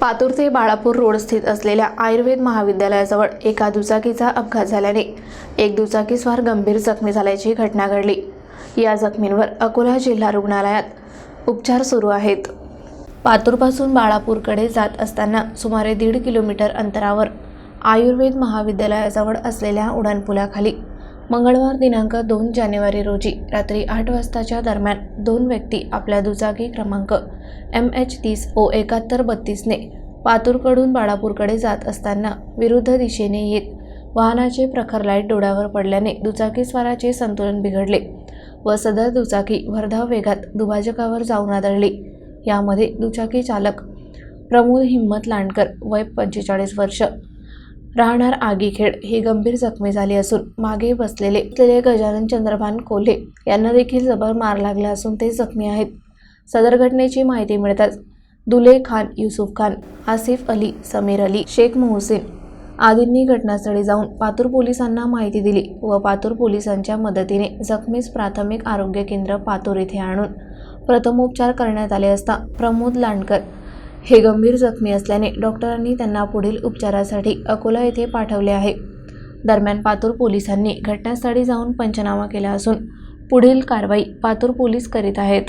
पातूर ते बाळापूर रोड स्थित असलेल्या आयुर्वेद महाविद्यालयाजवळ एका दुचाकीचा अपघात झाल्याने एक दुचाकीस्वार गंभीर जखमी झाल्याची घटना घडली. या जखमींवर अकोला जिल्हा रुग्णालयात उपचार सुरू आहेत. पातूरपासून बाळापूरकडे जात असताना सुमारे दीड किलोमीटर अंतरावर आयुर्वेद महाविद्यालयाजवळ असलेल्या उड्डाणपुलाखाली मंगळवार दिनांक दोन जानेवारी रोजी रात्री आठ वाजताच्या दरम्यान दोन व्यक्ती आपल्या दुचाकी क्रमांक एम एच तीस ओ एकाहत्तर बत्तीसने पातूरकडून बाळापूरकडे जात असताना विरुद्ध दिशेने येत वाहनाचे प्रखर लाइट डोळ्यावर पडल्याने दुचाकीस्वाराचे संतुलन बिघडले व सदर दुचाकी भरधाव वेगात दुभाजकावर जाऊन आदळली. यामध्ये दुचाकी चालक प्रमोद हिम्मत लांडकर वय पंचेचाळीस वर्ष राहणार आगीखेड हे गंभीर जखमी झाले असून मागे बसलेले बसलेले गजानन चंद्रभान कोल्हे यांना देखील जबर मार लागला असून ते जखमी आहेत. सदर घटनेची माहिती मिळताच दुले खान युसुफ खान आसिफ अली समीर अली शेख मोहसिन आदींनी घटनास्थळी जाऊन पातूर पोलिसांना माहिती दिली व पातूर पोलिसांच्या मदतीने जखमीस प्राथमिक आरोग्य केंद्र पातूर येथे आणून प्रथमोपचार करण्यात आले असता प्रमोद लांडकर हे गंभीर जखमी असल्याने डॉक्टरांनी त्यांना पुढील उपचारासाठी अकोला येथे पाठवले आहे. दरम्यान पातूर पोलिसांनी घटनास्थळी जाऊन पंचनामा केला असून पुढील कारवाई पातूर पोलीस करीत आहेत.